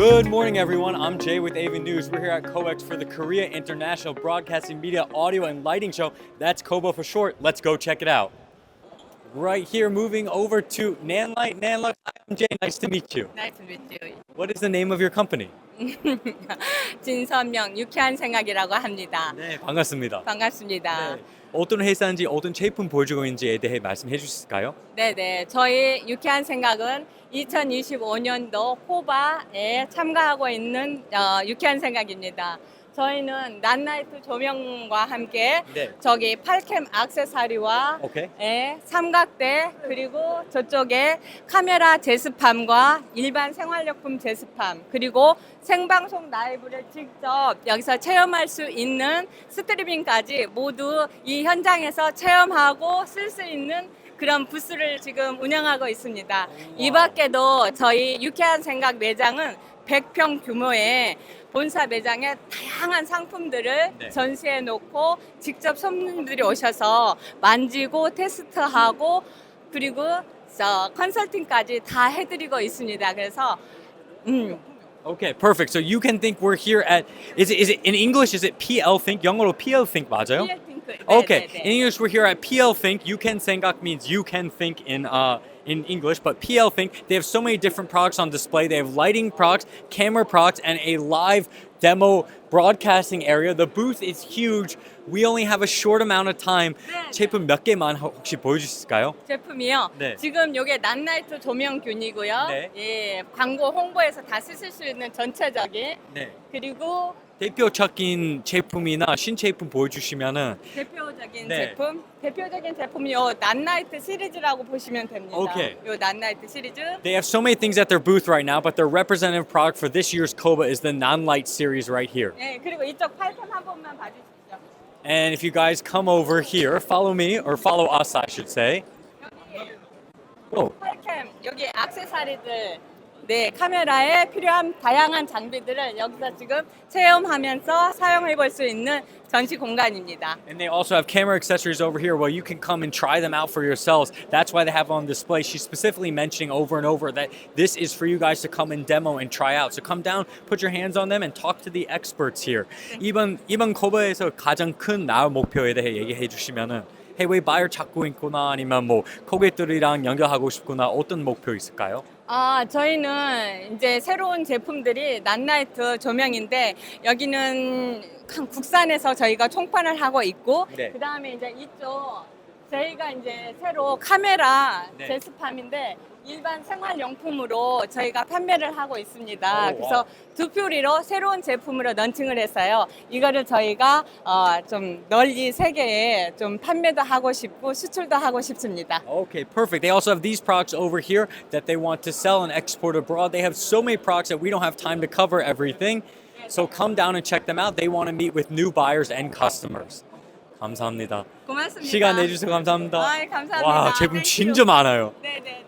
Good morning, everyone. I'm Jay with AV News. We're here at COEX for the Korea International Broadcasting Media Audio and Lighting Show. That's KOBA for short. Let's go check it out. Right here, moving over to Nanlight. Nanlight, I'm Jay. Nice to meet you. Nice to meet you. What is the name of your company? 진선명 유쾌한 생각이라고 합니다. 네, 반갑습니다. 반갑습니다. 네, 어떤 회사인지 어떤 제품 보여주고 있는지에 대해 말씀해 주실 수 있을까요? 네, 네. 저희 유쾌한 생각은 2025년도 호바에 참가하고 있는 어, 유쾌한 생각입니다. 저희는 난나이트 조명과 함께 네. 저기 팔캠 오케이. 예, 삼각대 그리고 저쪽에 카메라 제습함과 일반 생활용품 제습함 그리고 생방송 라이브를 직접 여기서 체험할 수 있는 스트리밍까지 모두 이 현장에서 체험하고 쓸 수 있는 그런 부스를 지금 운영하고 있습니다. 이 밖에도 저희 유쾌한 생각 매장은 100평 규모의 본사 매장에 다양한 상품들을 네. 전시해 놓고 직접 손님들이 오셔서 만지고 테스트하고 그리고 저 컨설팅까지 다 해드리고 있습니다. 그래서 음, Okay, perfect. So you can think we're here at is it is it in English is it PL Think? 영어로 PL Think 맞아요? PL Okay, 네, 네. in English we're here at PL Think. You can 생각 means you can think in uh in English, but PL Think they have so many different products on display. They have lighting products, camera products, and a live demo broadcasting area. The booth is huge. We only have a short amount of time. 네. 제품 몇 개만 혹- 혹시 보여주실까요? 제품이요. 네. 지금 요게 난나이트 조명균이고요. 네. 예, 광고 홍보에서 다 쓰실 수 있는 전체적인 네. 그리고 대표적인 제품이나 신제품 보여주시면은 대표적인 네. 제품, 대표적인 제품이 요 난나이트 시리즈라고 보시면 됩니다. 오케이. 요 난나이트 시리즈. They have so many things at their booth right now, but their representative product for this year's Koba is the non-light series right here. 예, 그리고 이쪽 팔편 한 번만 봐주십시오. And if you guys come over here, follow me or follow us, I should say. 여기 Oh, 팔캠 여기 액세서리들 네 카메라에 필요한 다양한 장비들을 여기서 지금 체험하면서 사용해 볼 수 있는 전시 공간입니다. and they also have camera accessories over here where you can come and try them out for yourselves. That's why they have on display. She's specifically mentioning over and over that this is for you guys to come and demo and try out. So come down, put your hands on them, and talk to the experts here. 이번 이번 코바에서 가장 큰 나의 목표에 대해 얘기해 주시면은 해외 바이어 찾고 있거나 아니면 뭐 고객들이랑 연결하고 싶거나 어떤 목표 있을까요? 아, 저희는 이제 새로운 제품들이 난나이트 조명인데 여기는 한 국산에서 저희가 총판을 하고 있고 네. 그다음에 이제 이쪽 저희가 이제 새로 카메라 네. 제습함인데 일반 생활용품으로 저희가 판매를 하고 있습니다. 오, 그래서. 두 퓨리로 새로운 제품으로 런칭을 했어요. 이거를 저희가 어, 좀 널리 세계에 좀 판매도 하고 싶고 수출도 하고 싶습니다. Okay, perfect. They also have these products over here that they want to sell and export abroad. They have so many products that we don't have time to cover everything. So come down and check them out. They want to meet with new buyers and customers. 감사합니다. 고맙습니다. 시간 내주셔서 감사합니다. 아이, 감사합니다. 와, 제품. 진짜 많아요. 네네네.